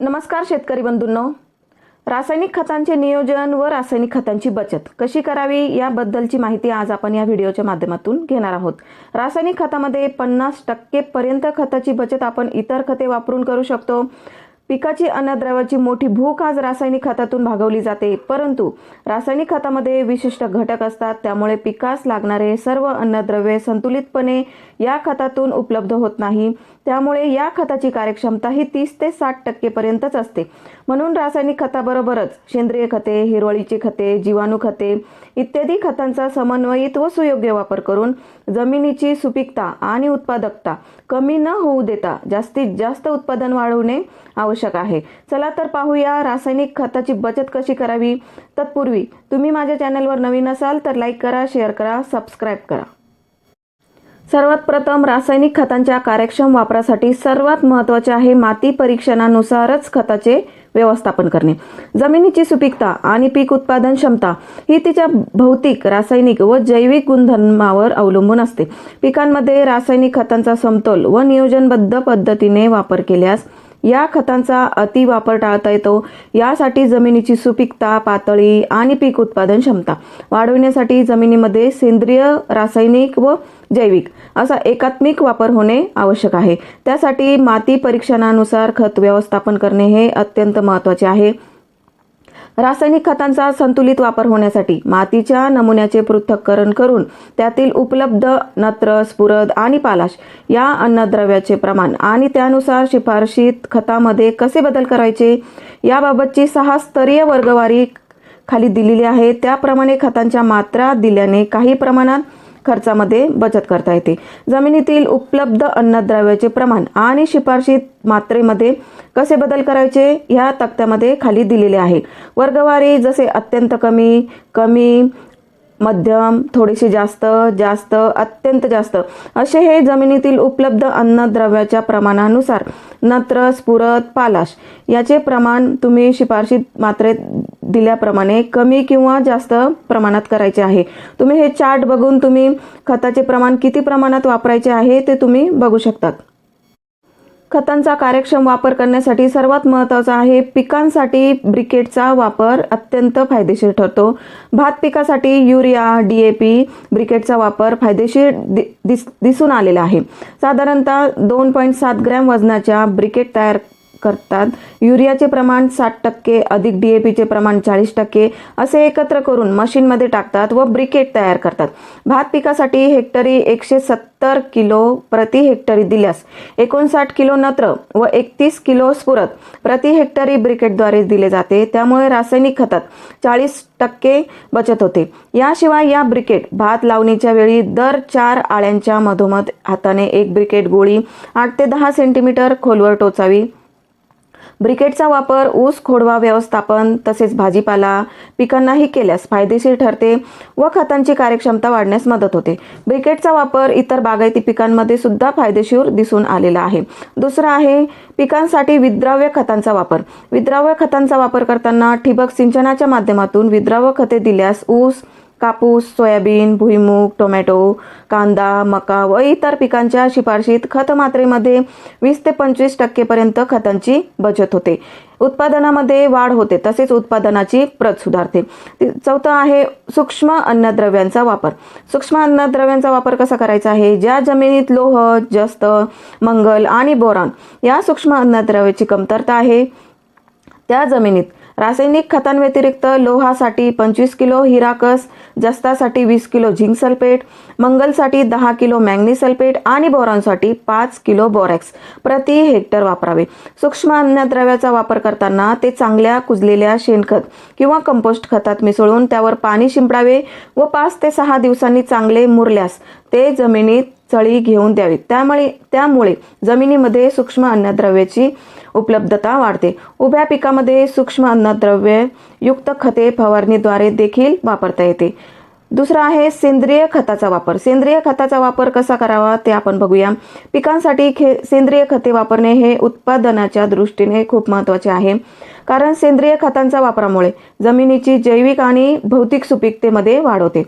नमस्कार शेतकरी बंधूंनो. रासायनिक खतांचे नियोजन व रासायनिक खतांची बचत कशी करावी याबद्दलची माहिती आज आपण या व्हिडिओच्या माध्यमातून घेणार आहोत. रासायनिक खतामध्ये पन्नास टक्केपर्यंत खताची बचत आपण इतर खते वापरून करू शकतो. पिकाची अन्नद्रव्याची मोठी भूक आज रासायनिक खतातून भागवली जाते. परंतु रासायनिक खतामध्ये विशिष्ट घटक असतात. त्यामुळे पिकास लागणारे सर्व अन्नद्रव्ये संतुलितपणे या खतातून उपलब्ध होत नाही. त्यामुळे या खताची कार्यक्षमता ही तीस ते साठ टक्केपर्यंतच असते. म्हणून रासायनिक खताबरोबरच सेंद्रिय खते हिरवळीची खते जीवाणू खते इत्यादी खतांचा समन्वयित व सुयोग्य वापर करून जमिनीची सुपीकता आणि उत्पादकता कमी न होऊ देता जास्तीत जास्त उत्पादन वाढवणे आवश्यक आहे. चला तर पाहूया रासायनिक खताची बचत कशी करावी? तत्पूर्वी तुम्ही माझ्या चॅनलवर नवीन असाल तर लाईक करा शेअर करा सबस्क्राईब करा. सर्वात प्रथम रासायनिक खतांच्या कार्यक्षम वापरासाठी सर्वात महत्त्वाचे आहे माती परीक्षणानुसारच खताचे व्यवस्थापन करणे. जमिनीची सुपीकता आणि पीक उत्पादन क्षमता ही तिच्या भौतिक रासायनिक व जैविक गुणधर्मावर अवलंबून असते. पिकांमध्ये रासायनिक खतांचा समतोल व नियोजनबद्ध पद्धतीने वापर केल्यास या खतांचा अतिवापर टाळता येतो. यासाठी जमिनीची सुपीकता पातळी आणि पीक उत्पादन क्षमता वाढविण्यासाठी जमिनीमध्ये सेंद्रिय रासायनिक व जैविक असा एकात्मिक वापर होणे आवश्यक आहे. त्यासाठी माती परीक्षणानुसार खत व्यवस्थापन करणे हे अत्यंत महत्त्वाचे आहे. रासायनिक खतांचा संतुलित वापर होण्यासाठी मातीच्या नमुन्याचे पृथक्करण करून त्यातील उपलब्ध नत्र स्फुरद आणि पालाश या अन्नद्रव्याचे प्रमाण आणि त्यानुसार शिफारशीत खतामध्ये कसे बदल करायचे याबाबतची सहा स्तरीय वर्गवारी खाली दिलेली आहे. त्याप्रमाणे खतांच्या मात्रा दिल्याने काही प्रमाणात खर्चामध्ये बचत करता येते. जमिनीतील उपलब्ध अन्नद्रव्याचे प्रमाण आणि शिफारशीत मात्रेमध्ये कसे बदल करायचे ह्या तक्त्यामध्ये खाली दिलेले आहे. वर्गवारी जसे अत्यंत कमी कमी मध्यम थोडेसे जास्त जास्त अत्यंत जास्त असे हे जमिनीतील उपलब्ध अन्नद्रव्याच्या प्रमाणानुसार नत्र स्फुरद पालाश याचे प्रमाण तुम्ही शिफारशीत मात्रेत दिल्याप्रमाणे कमी किंवा जास्त प्रमाणात करायचे आहे. तुम्ही हे चार्ट बघून तुम्ही खताचे प्रमाण किती प्रमाणात वापरायचे आहे ते तुम्ही बघू शकतात. खतांचा कार्यक्षम वापर करण्यासाठी सर्वात महत्त्वाचा आहे पिकांसाठी ब्रिकेटचा वापर अत्यंत फायदेशीर ठरतो. भात पिकासाठी युरिया डी ए पी ब्रिकेटचा वापर फायदेशीर दि दिस दिसून आलेला आहे. साधारणतः दोन पॉईंट सात ग्रॅम वजनाच्या ब्रिकेट तयार करतात. युरियाचे प्रमाण साठ टक्के अधिक डी ए पीचे प्रमाण चाळीस टक्के असे एकत्र करून मशीनमध्ये टाकतात व ब्रिकेट तयार करतात. भात पिकासाठी हेक्टरी एकशे सत्तर किलो प्रति हेक्टरी दिल्यास एकोणसाठ किलो नत्र व एकतीस किलो स्फुरत प्रति हेक्टरी ब्रिकेटद्वारे दिले जाते. त्यामुळे रासायनिक खतात चाळीस टक्के बचत होते. याशिवाय या ब्रिकेट भात लावणीच्या वेळी दर चार आळ्यांच्या मधोमध हाताने एक ब्रिकेट गोळी आठ ते दहा सेंटीमीटर खोलवर टोचावी. ब्रिकेटचा वापर ऊस खोडवा व्यवस्थापन तसेच भाजीपाला पिकांनाही केल्यास फायदेशीर ठरते व खतांची कार्यक्षमता वाढण्यास मदत होते. ब्रिकेटचा वापर इतर बागायती पिकांमध्ये सुद्धा फायदेशीर दिसून आलेला आहे. दुसरा आहे पिकांसाठी विद्राव्य खतांचा वापर. विद्राव्य खतांचा वापर करताना ठिबक सिंचनाच्या माध्यमातून विद्राव्य खते दिल्यास ऊस कापूस सोयाबीन भुईमूग टोमॅटो कांदा मका व इतर पिकांच्या शिफारशीत खत मात्रेमध्ये वीस ते पंचवीस टक्केपर्यंत खतांची बचत होते. उत्पादनामध्ये वाढ होते तसेच उत्पादनाची प्रत सुधारते. चौथं आहे सूक्ष्म अन्नद्रव्यांचा वापर. सूक्ष्म अन्नद्रव्यांचा वापर कसा करायचा आहे? ज्या जमिनीत लोह जस्त मंगल आणि बोरॉन या सूक्ष्म अन्नद्रव्याची कमतरता आहे त्या जमिनीत रासायनिक खतांव्यतिरिक्त लोहासाठी पंचवीस किलो हिराकस जस्तासाठी वीस किलो झिंक सल्फेट मंगलसाठी दहा किलो मॅग्नी सल्फेट आणि बोरॉनसाठी पाच किलो बोरॅक्स प्रति हेक्टर वापरावे. सूक्ष्म अन्नद्रव्याचा वापर करताना ते चांगल्या कुजलेल्या शेणखत किंवा कंपोस्ट खतात मिसळून त्यावर पाणी शिंपडावे व पाच ते सहा दिवसांनी चांगले मुरल्यास ते जमिनीत चळी घेऊन द्यावी. त्यामुळे त्यामुळे जमिनीमध्ये सूक्ष्म अन्नद्रव्याची उपलब्धता वाढते. उभ्या पिकामध्ये सूक्ष्म अन्नद्रव्ये युक्त खते फवारणीद्वारे देखील वापरता येते. दुसरा आहे सेंद्रिय खताचा वापर. सेंद्रिय खताचा वापर कसा करावा ते आपण बघूया. पिकांसाठी खे सेंद्रिय खते वापरणे हे उत्पादनाच्या दृष्टीने खूप महत्त्वाचे आहे. कारण सेंद्रिय खतांच्या वापरामुळे जमिनीची जैविक आणि भौतिक सुपीकतेमध्ये वाढ होते.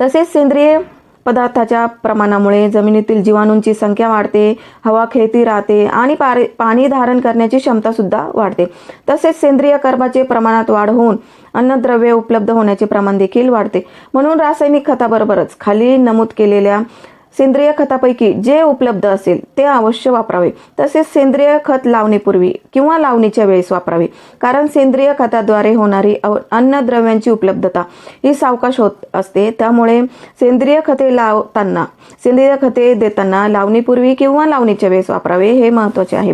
तसेच सेंद्रिय पदार्थाच्या प्रमाणामुळे जमिनीतील जीवाणूंची संख्या वाढते हवा खेळती राहते आणि पारे पाणी धारण करण्याची क्षमता सुद्धा वाढते. तसेच सेंद्रिय कर्माचे प्रमाणात वाढ होऊन अन्नद्रव्ये उपलब्ध होण्याचे प्रमाण देखील वाढते. म्हणून रासायनिक खताबरोबरच खाली नमूद केलेल्या सेंद्रिय खतापैकी जे उपलब्ध असेल ते अवश्य वापरावे. तसेच सेंद्रिय खत लावणीपूर्वी किंवा लावणीच्या वेळेस वापरावे. कारण सेंद्रिय खताद्वारे होणारी अव- अन्नद्रव्यांची उपलब्धता ही सावकाश होत असते. त्यामुळे सेंद्रिय खते लावताना सेंद्रिय खते देताना लावणीपूर्वी किंवा लावणीच्या वेळेस वापरावे हे महत्त्वाचे आहे.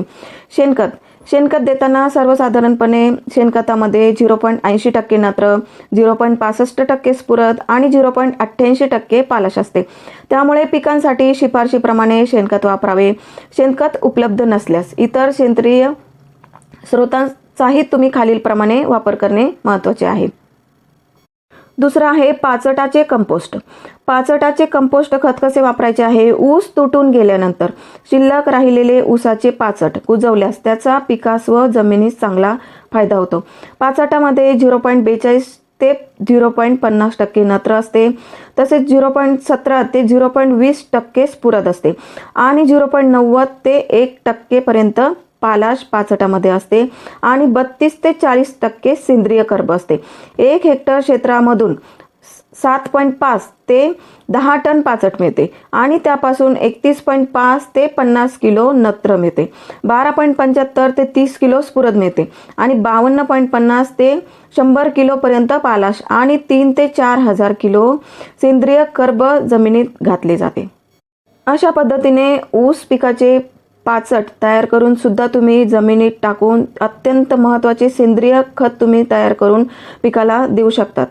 शेणखत शेणखत देताना सर्वसाधारणपणे शेणखतामध्ये झिरो पॉईंट ऐंशी टक्के नत्र झिरो पॉईंट पासष्ट टक्के स्फुरद आणि झिरो पॉईंट अठ्ठ्याऐंशी टक्के पालाश असते. त्यामुळे पिकांसाठी शिफारशीप्रमाणे शेणखत वापरावे. शेणखत उपलब्ध नसल्यास इतर सेंद्रिय स्रोतांचाही तुम्ही खालीलप्रमाणे वापर करणे महत्त्वाचे आहे. दुसरं आहे पाचटाचे कंपोस्ट. पाचटाचे कंपोस्ट खत कसे वापरायचे आहे? ऊस तुटून गेल्यानंतर शिल्लक राहिलेले ऊसाचे पाचट कुजवल्यास त्याचा पिकास व जमिनीस चांगला फायदा होतो. पाचटामध्ये झिरो पॉईंट बेचाळीस ते झिरो पॉईंट पन्नास टक्के नत्र असते. तसेच झिरो पॉईंट सतरा ते झिरो पॉईंट वीस टक्के स्फुरद असते. आणि झिरो पॉईंट नव्वद ते एक टक्केपर्यंत पालाश पाचटामध्ये असते. आणि बत्तीस ते चाळीस टक्के सेंद्रिय कर्ब असते. एक हेक्टर क्षेत्रामधून सात पॉईंट पाच ते दहा टन पाचट मिळते. आणि त्यापासून एकतीस पॉईंट पाच ते पन्नास किलो नत्र मिळते. बारा पॉईंट पंच्याहत्तर ते तीस किलो स्फुरद मिळते. आणि बावन्न पॉईंट पन्नास ते शंभर किलोपर्यंत पालाश आणि तीन ते चार हजार किलो सेंद्रिय कर्ब जमिनीत घातले जाते. अशा पद्धतीने ऊस पिकाचे पाचट तयार करून सुद्धा तुम्ही जमिनीत टाकून अत्यंत महत्त्वाचे सेंद्रिय खत तुम्ही तयार करून पिकाला देऊ शकतात.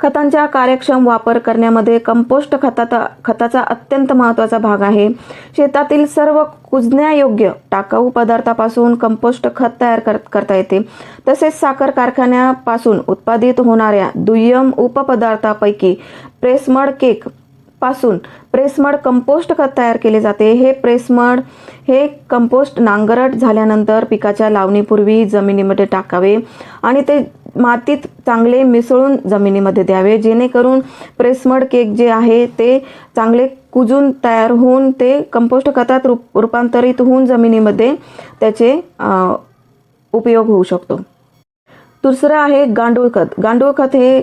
खतांच्या कार्यक्षम वापर करण्यामध्ये कंपोस्ट खताचा खताचा अत्यंत महत्त्वाचा भाग आहे. शेतातील सर्व कुजण्यायोग्य टाकाऊ पदार्थापासून कंपोस्ट खत तयार कर करता येते. तसेच साखर कारखान्यापासून उत्पादित होणाऱ्या दुय्यम उपपदार्थापैकी प्रेसमड केकपासून प्रेसमड कंपोस्ट खत तयार केले जाते. हे प्रेसमड हे कंपोस्ट नांगरट झाल्यानंतर पिकाच्या लावणीपूर्वी जमिनीमध्ये टाकावे आणि ते मातीत चांगले मिसळून जमिनीमध्ये द्यावे जेणेकरून प्रेसमड केक जे आहे ते चांगले कुजून तयार होऊन ते कंपोस्ट खतात रूप रूपांतरित होऊन जमिनीमध्ये त्याचे उपयोग होऊ शकतो. दुसरं आहे गांडूळ खत. गांडूळ खत हे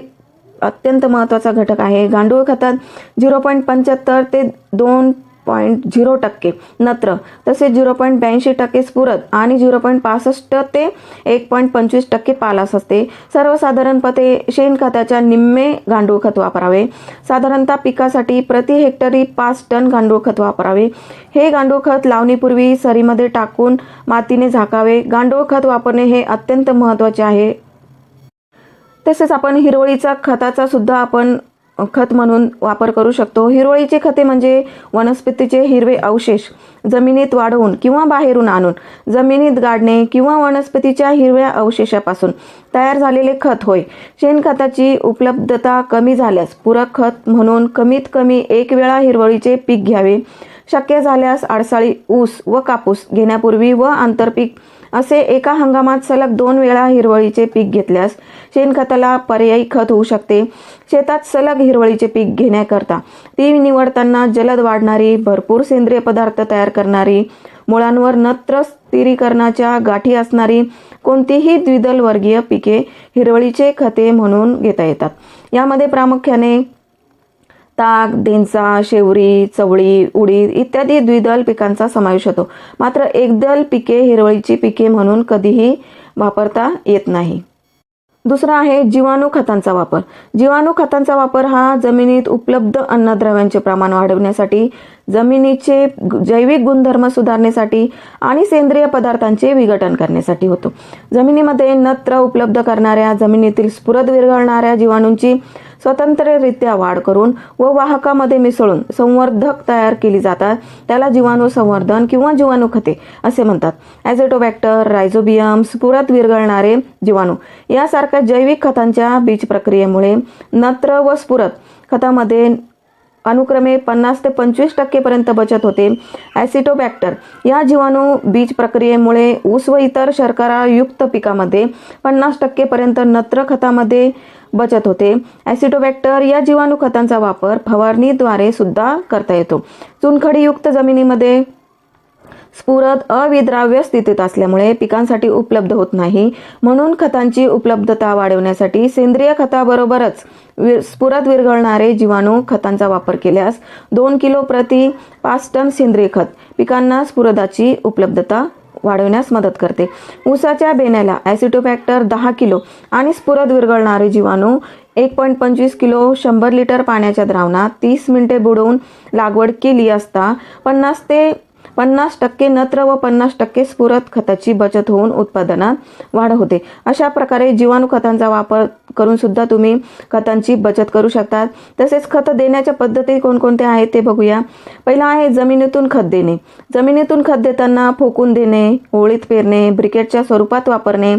अत्यंत महत्त्वाचा घटक आहे. गांडूळ खतात झिरो पॉईंट पंच्याहत्तर ते दोन पॉईंट झिरो टक्के. नत्र. तसेच झिरो पॉईंट ब्याऐंशी टक्के स्फुरद आणि झिरो पॉईंट पासष्ट ते एक पॉईंट पंचवीस टक्के पालास असते. सर्वसाधारणपणे शेणखताच्या निम्मे गांडूळ खत वापरावे. साधारणतः पिकासाठी प्रति हेक्टरी पाच टन गांडूळ खत वापरावे. हे गांडूळ खत लावणीपूर्वी सरीमध्ये टाकून मातीने झाकावे. गांडूळ खत वापरणे हे अत्यंत महत्त्वाचे आहे. तसेच आपण हिरवळीचा खताचा सुद्धा आपण खत म्हणून वापर करू शकतो. हिरवळीचे खते म्हणजे वनस्पतीचे हिरवे अवशेष जमिनीत वाढवून किंवा बाहेरून आणून जमिनीत गाडणे किंवा वनस्पतीच्या हिरव्या अवशेषापासून तयार झालेले खत होय. शेणखताची उपलब्धता कमी झाल्यास पूरक खत म्हणून कमीत कमी एक वेळा हिरवळीचे पीक घ्यावे. शक्य झाल्यास आडसाळी ऊस व कापूस घेण्यापूर्वी व आंतरपीक असे एका हंगामात सलग दोन वेळा हिरवळीचे पीक घेतल्यास शेणखताला पर्यायी खत होऊ शकते. शेतात सलग हिरवळीचे पीक घेण्याकरता ती निवडताना जलद वाढणारी भरपूर सेंद्रिय पदार्थ तयार करणारी मुळांवर नत्र स्थिरीकरणाच्या गाठी असणारी कोणतीही द्विदल वर्गीय पिके हिरवळीचे खते म्हणून घेता येतात. यामध्ये प्रामुख्याने ताक देंचा शेवरी चवळी उडीद इत्यादी द्विदल पिकांचा समावेश होतो. मात्र एकदल पिके हिरवळीची पिके म्हणून कधीही वापरता येत नाही. दुसरा आहे जीवाणू खतांचा वापर. जीवाणू खतांचा वापर हा जमिनीत उपलब्ध अन्नद्रव्यांचे प्रमाण वाढवण्यासाठी जमिनीचे जैविक गुणधर्म सुधारण्यासाठी आणि सेंद्रिय पदार्थांचे विघटन करण्यासाठी होतो. जमिनीमध्ये नत्र उपलब्ध करणाऱ्या जमिनीतील स्फुरद विरघळणाऱ्या जीवाणूंची स्वतंत्ररित्या वाढ करून व वाहकामध्ये मिसळून संवर्धक तयार केली जातात. त्याला जीवाणू संवर्धन किंवा जीवाणू खते असे म्हणतात. ॲझेटोबॅक्टर रायझोबियम स्फुरत विरघळणारे जीवाणू. यासारख्या जैविक खतांच्या बीज प्रक्रियेमुळे नत्र व स्फुरत खतामध्ये अनुक्रमे पन्नास ते पंचवीस टक्केपर्यंत बचत होते. ॲसिटोबॅक्टर या जीवाणू बीज प्रक्रियेमुळे ऊस व इतर शर्करायुक्त पिकामध्ये पन्नास टक्केपर्यंत नत्र खतामध्ये बचत होते. ॲसिडोबॅक्टर या जीवाणू खतांचा वापर फवारणीद्वारे सुद्धा करता येतो. चुनखडीयुक्त जमिनीमध्ये स्फुरद अविद्राव्य स्थितीत असल्यामुळे पिकांसाठी उपलब्ध होत नाही. म्हणून खतांची उपलब्धता वाढवण्यासाठी सेंद्रिय खताबरोबरच वि स्फुरद विरघळणारे जीवाणू खतांचा वापर केल्यास दोन किलो प्रति पाच टन सेंद्रिय खत पिकांना स्फुरदाची उपलब्धता वाढविण्यास मदत करते. ऊसाच्या बेण्याला ॲसिटोफॅक्टर दहा किलो आणि स्फुरद विरघळणारे जीवाणू एक पॉईंट पंचवीस किलो शंभर लिटर पाण्याच्या द्रावणात तीस मिनिटे बुडवून लागवड केली असता पन्नास ते पन्नास टक्के नत्र व पन्नास टक्के स्फुरत खताची बचत होऊन उत्पादनात वाढ होते. अशा प्रकारे जीवाणू खतांचा वापर करून सुद्धा तुम्ही खतांची बचत करू शकतात. तसेच खत देण्याच्या पद्धती कोणकोणत्या आहेत ते बघूया. पहिला आहे जमिनीतून खत देणे. जमिनीतून खत देताना फोकून देणे ओळीत पेरणे ब्रिकेटच्या स्वरूपात वापरणे.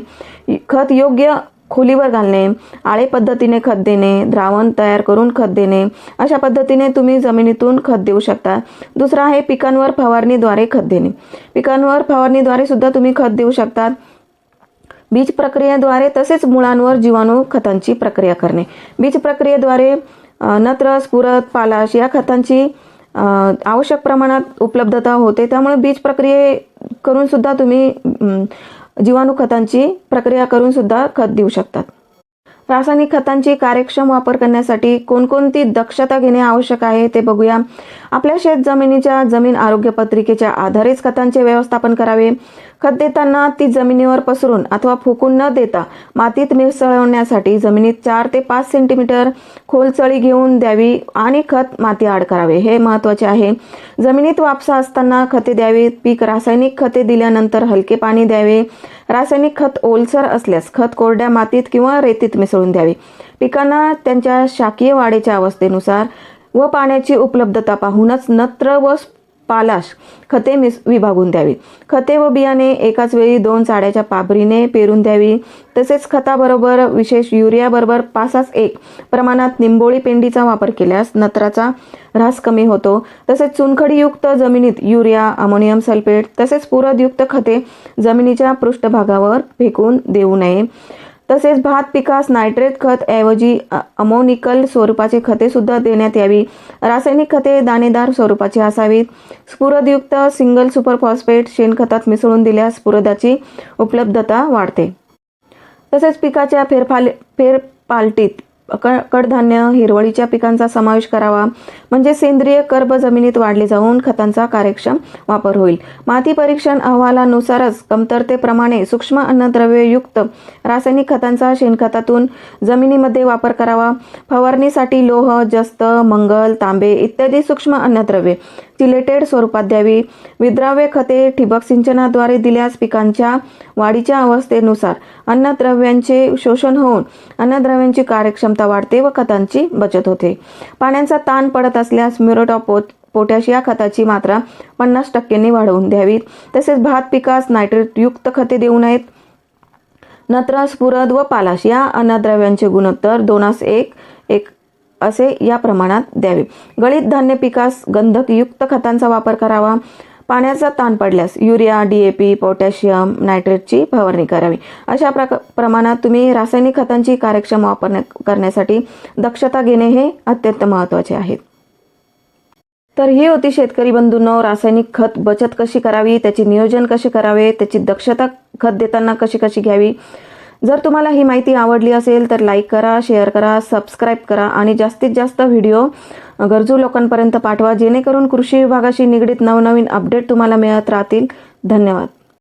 खत योग्य खोलीवर घालणे आळे पद्धतीने खत देणे द्रावण तयार करून खत देणे अशा पद्धतीने तुम्ही जमिनीतून खत देऊ शकता. दुसरं आहे पिकांवर फवारणीद्वारे खत देणे. पिकांवर फवारणीद्वारे सुद्धा तुम्ही खत देऊ शकतात बीज प्रक्रियेद्वारे तसेच मुळांवर जीवाणू खतांची प्रक्रिया करणे. बीज प्रक्रियेद्वारे नत्र स्फुरद पालाश या खतांची आवश्यक प्रमाणात उपलब्धता होते. त्यामुळे बीज प्रक्रिये करून सुद्धा तुम्ही जीवाणू खतांची प्रक्रिया करून सुद्धा खत देऊ शकतात. रासायनिक खतांची कार्यक्षम वापर करण्यासाठी कोणकोणती दक्षता घेणे आवश्यक आहे ते बघूया. आपल्या शेत जमिनीच्या जमीन आरोग्य पत्रिकेच्या आधारेच खतांचे व्यवस्थापन करावे. खत देताना ती जमिनीवर पसरून अथवा फुकून न देता मातीत मिसळवण्यासाठी जमिनीत चार ते पाच सेंटीमीटर खोल चळी घेऊन द्यावी आणि खत माती आड करावे. हे महत्त्वाचे आहे. जमिनीत वापसा असताना खते द्यावी. पीक रासायनिक खते दिल्यानंतर हलके पाणी द्यावे. रासायनिक खत ओलसर असल्यास खत कोरड्या मातीत किंवा रेतीत मिसळून द्यावे. पिकांना त्यांच्या शाकीय वाढीच्या अवस्थेनुसार व पाण्याची उपलब्धता पाहूनच नत्र व पालाश. खते मिस विभागून द्यावी. खते व बियाणे एकाच वेळी दोन चाड्याच्या पाबरीने पेरून द्यावी. तसेच खताबरोबर विशेष युरियाबरोबर पासास एक प्रमाणात निंबोळी पेंडीचा वापर केल्यास नत्राचा ऱ्हास कमी होतो. तसेच चुनखडीयुक्त जमिनीत युरिया अमोनियम सल्फेट तसेच पुरदयुक्त खते जमिनीच्या पृष्ठभागावर फेकून देऊ नये. तसेच भात पिकास नायट्रेट खत ऐवजी अमोनिकल स्वरूपाचे खते सुद्धा देण्यात यावी. रासायनिक खते दाणेदार स्वरूपाची असावीत स्फुरदयुक्त सिंगल सुपर फॉस्फेट शेणखतात मिसळून दिल्यास स्फुरदाची उपलब्धता वाढते. तसेच पिकाच्या फेरफाल फेरपालटीत क कडधान्य हिरवळीच्या पिकांचा समावेश करावा. म्हणजे सेंद्रिय कर्ब जमिनीत वाढले जाऊन खतांचा कार्यक्षम वापर होईल. माती परीक्षण अहवालानुसारच कमतरतेप्रमाणे सूक्ष्म अन्नद्रव्ययुक्त रासायनिक खतांचा शेणखतातून जमिनीमध्ये वापर करावा. फवारणीसाठी लोह जस्त मंगल तांबे इत्यादी सूक्ष्म अन्नद्रव्ये चिलेटेड स्वरूपात द्यावी. विद्राव्य खते ठिबक सिंचनाद्वारे दिल्यास पिकांच्या वाढीच्या अवस्थेनुसार अन्नद्रव्यांचे शोषण होऊन अन्नद्रव्यांची कार्यक्षमता वाढते व खतांची बचत होते. पाण्याचा ताण पडत असल्यास म्युरोटॉपोट पोटॅश या खताची मात्रा पन्नास टक्क्यांनी वाढवून द्यावी. तसेच भात पिकास नायट्रेटयुक्त खते देऊ नयेत. नत्रास स्फुरद व पालाश या अन्नद्रव्यांचे गुणोत्तर दोनास एक एक असे या प्रमाणात द्यावे. गळीत धान्य पिकास गंधकयुक्त खतांचा वापर करावा. पाण्याचा ताण पडल्यास urea D A P potassium नायट्रेटची फवारणी करावी. अशा प्रक प्रमाणात तुम्ही रासायनिक खतांची कार्यक्षम वापर करण्यासाठी दक्षता घेणे हे अत्यंत महत्त्वाचे आहे. तर ही होती शेतकरी बंधूंनो रासायनिक खत बचत कशी करावी त्याचे नियोजन कसे करावे त्याची दक्षता खत देताना कशी कशी घ्यावी जर तुम्हाला ही माहिती आवडली असेल तर लाईक करा शेअर करा सबस्क्राईब करा आणि जास्तीत जास्त व्हिडिओ गरजू लोकांपर्यंत पाठवा जेणेकरून कृषी विभागाशी निगडीत नवनवीन अपडेट तुम्हाला मिळत राहतील. धन्यवाद.